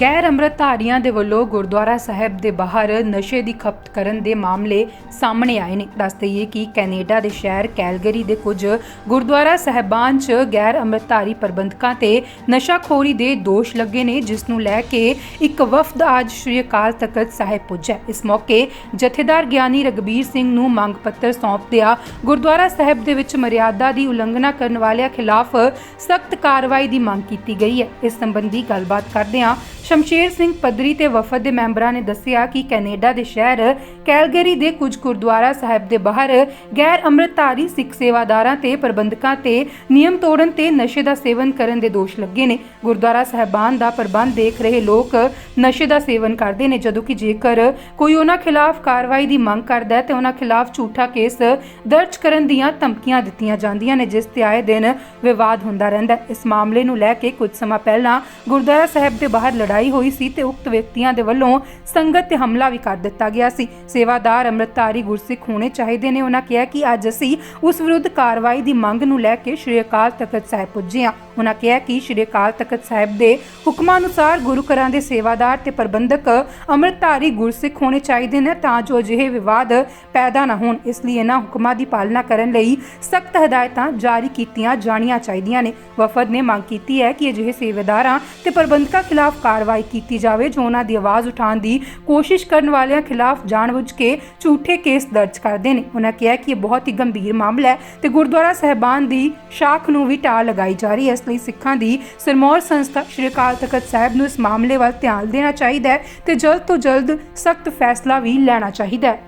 ਗੈਰ ਅੰਮ੍ਰਿਤਧਾਰੀਆਂ ਦੇ ਵੱਲੋਂ ਗੁਰਦੁਆਰਾ ਸਾਹਿਬ ਦੇ ਬਾਹਰ ਨਸ਼ੇ ਦੀ ਖਪਤ ਕਰਨ ਦੇ ਮਾਮਲੇ ਸਾਹਮਣੇ ਆਏ ਨੇ। ਦੱਸ ਦਈਏ ਕਿ ਕੈਨੇਡਾ ਦੇ ਸ਼ਹਿਰ ਕੈਲਗਰੀ ਦੇ ਕੁਝ ਗੁਰਦੁਆਰਾ ਸਾਹਿਬਾਨ 'ਚ ਗੈਰ ਅੰਮ੍ਰਿਤਧਾਰੀ ਪ੍ਰਬੰਧਕਾਂ ਤੇ ਨਸ਼ਾਖੋਰੀ ਦੇ ਦੋਸ਼ ਲੱਗੇ ਨੇ, ਜਿਸ ਨੂੰ ਲੈ ਕੇ ਇੱਕ ਵਫਦ ਅੱਜ ਸ਼੍ਰੀ ਅਕਾਲ ਤਖਤ ਸਾਹਿਬ ਪੁੱਜਾ ਇਸ ਮੌਕੇ ਜਥੇਦਾਰ ਗਿਆਨੀ ਰਗਬੀਰ ਸਿੰਘ ਨੂੰ ਮੰਗ ਪੱਤਰ ਸੌਂਪਦਿਆਂ ਗੁਰਦੁਆਰਾ ਸਾਹਿਬ ਦੇ ਵਿੱਚ ਮਰਿਆਦਾ ਦੀ ਉਲੰਘਣਾ ਕਰਨ ਵਾਲਿਆਂ ਖਿਲਾਫ ਸਖਤ ਕਾਰਵਾਈ ਦੀ ਮੰਗ ਕੀਤੀ ਗਈ ਹੈ। ਇਸ ਸੰਬੰਧੀ ਗੱਲਬਾਤ ਕਰਦਿਆਂ ਸ਼ਮਸ਼ੇਰ ਸਿੰਘ ਪੱਧਰੀ ਤੇ ਵਫਦ ਦੇ ਮੈਂਬਰਾਂ ਨੇ ਦੱਸਿਆ ਕਿ ਕੈਨੇਡਾ ਦੇ ਸ਼ਹਿਰ ਕੈਲਗਰੀ ਦੇ ਕੁਝ ਗੁਰਦੁਆਰਾ ਸਾਹਿਬ ਦੇ ਬਾਹਰ ਗੈਰ ਅੰਮ੍ਰਿਤਧਾਰੀ ਸਿੱਖ ਸੇਵਾਦਾਰਾਂ ਤੇ ਪ੍ਰਬੰਧਕਾਂ ਤੇ ਨਿਯਮ ਤੋੜਨ ਤੇ ਨਸ਼ੇ ਦਾ ਸੇਵਨ ਕਰਨ ਦੇ ਦੋਸ਼ ਲੱਗੇ ਨੇ। ਗੁਰਦੁਆਰਾ ਸਾਹਿਬਾਨ ਦਾ ਪ੍ਰਬੰਧ ਦੇਖ ਰਹੇ ਲੋਕ ਨਸ਼ੇ ਦਾ ਸੇਵਨ ਕਰਦੇ ਨੇ, ਜਦੋਂ ਕਿ ਜੇਕਰ ਕੋਈ ਉਹਨਾਂ ਖਿਲਾਫ ਕਾਰਵਾਈ ਦੀ ਮੰਗ ਕਰਦਾ ਹੈ ਤੇ ਉਹਨਾਂ ਖਿਲਾਫ ਝੂਠਾ ਕੇਸ ਦਰਜ ਕਰਨ ਦੀਆਂ ਧਮਕੀਆਂ ਦਿੱਤੀਆਂ ਜਾਂਦੀਆਂ ਨੇ, ਜਿਸ ਤੇ ਆਏ ਦਿਨ ਵਿਵਾਦ ਹੁੰਦਾ ਰਹਿੰਦਾ ਇਸ ਮਾਮਲੇ ਨੂੰ ਲੈ ਕੇ ਕੁਝ ਸਮਾਂ ਪਹਿਲਾਂ ਗੁਰਦੁਆਰਾ ਸਾਹਿਬ ਦੇ ਬਾਹਰ ਲੜਾਈ ਹੋਈ ਸੀ ਤੇ ਉਕਤ ਵਿਅਕਤੀਆਂ ਦੇ ਵੱਲੋਂ ਸੰਗਤ ਤੇ ਹਮਲਾ ਵੀ ਕਰ ਦਿੱਤਾ ਗਿਆ ਸੀ। ਸੇਵਾਦਾਰ ਅੰਮ੍ਰਿਤਧਾਰੀ ਗੁਰਸਿੱਖ ਹੋਣੇ ਚਾਹੀਦੇ ਨੇ। ਉਹਨਾਂ ਕਿਹਾ ਕਿ ਅੱਜ ਅਸੀਂ ਉਸ ਵਿਰੁੱਧ ਕਾਰਵਾਈ ਦੀ ਮੰਗ ਨੂੰ ਲੈ ਕੇ ਸ਼੍ਰੀ ਅਕਾਲ ਤਖਤ ਸਾਹਿਬ ਪੁੱਜੇ ਹਾਂ। ਉਹਨਾਂ ਕਿਹਾ ਕਿ ਸ਼੍ਰੀ ਅਕਾਲ ਤਖਤ ਸਾਹਿਬ ਦੇ ਹੁਕਮਾਂ ਅਨੁਸਾਰ ਗੁਰੂ ਘਰਾਂ ਦੇ ਸੇਵਾਦਾਰ ਤੇ ਪ੍ਰਬੰਧਕ ਅੰਮ੍ਰਿਤਧਾਰੀ ਗੁਰਸਿੱਖ ਹੋਣੇ ਚਾਹੀਦੇ ਨੇ ਤਾਂ ਜੋ ਅਜਿਹੇ ਵਿਵਾਦ ਪੈਦਾ ਨਾ ਹੋਣ। ਇਸ ਲਈ ਇਹਨਾਂ ਹੁਕਮਾਂ ਦੀ ਪਾਲਣਾ ਕਰਨ ਲਈ ਸਖਤ ਹਦਾਇਤਾਂ ਜਾਰੀ ਕੀਤੀਆਂ ਜਾਣੀਆਂ ਚਾਹੀਦੀਆਂ ਨੇ। ਵਫਦ ਨੇ ਮੰਗ ਕੀਤੀ ਹੈ ਕਿ ਅਜਿਹੇ ਸੇਵਾਦਾਰਾਂ ਤੇ ਪ੍ਰਬੰਧਕਾਂ ਖਿਲਾਫ ਕਾਰਵਾਈ ਕੀਤੀ ਜਾਵੇ ਜੋ ਉਹਨਾਂ ਦੀ ਆਵਾਜ਼ ਉਠਾਉਣ ਦੀ ਕੋਸ਼ਿਸ਼ ਕਰਨ ਵਾਲਿਆਂ ਖਿਲਾਫ ਜਾਣਬੁੱਝ ਕੇ ਝੂਠੇ ਕੇਸ ਦਰਜ ਕਰਦੇ ਨੇ। ਉਹਨਾਂ ਕਿਹਾ ਕਿ ਇਹ ਬਹੁਤ ਹੀ ਗੰਭੀਰ ਮਾਮਲਾ ਹੈ ਤੇ ਗੁਰਦੁਆਰਾ ਸਹਿਬਾਨ ਦੀ ਸ਼ਾਖ ਨੂੰ ਵੀ ਟਾਲ ਲਗਾਈ ਜਾ ਰਹੀ ਹੈ। ਇਸ ਲਈ ਸਿੱਖਾਂ ਦੀ ਸਿਰਮੌਰ ਸੰਸਥਾ ਸ਼੍ਰੀ ਅਕਾਲ ਤਖਤ ਸਾਹਿਬ ਨੂੰ ਇਸ ਮਾਮਲੇ ਵੱਲ ਧਿਆਨ ਦੇਣਾ ਚਾਹੀਦਾ ਹੈ ਤੇ ਜਲਦ ਤੋਂ ਜਲਦ ਸਖਤ ਫੈਸਲਾ ਵੀ ਲੈਣਾ ਚਾਹੀਦਾ ਹੈ।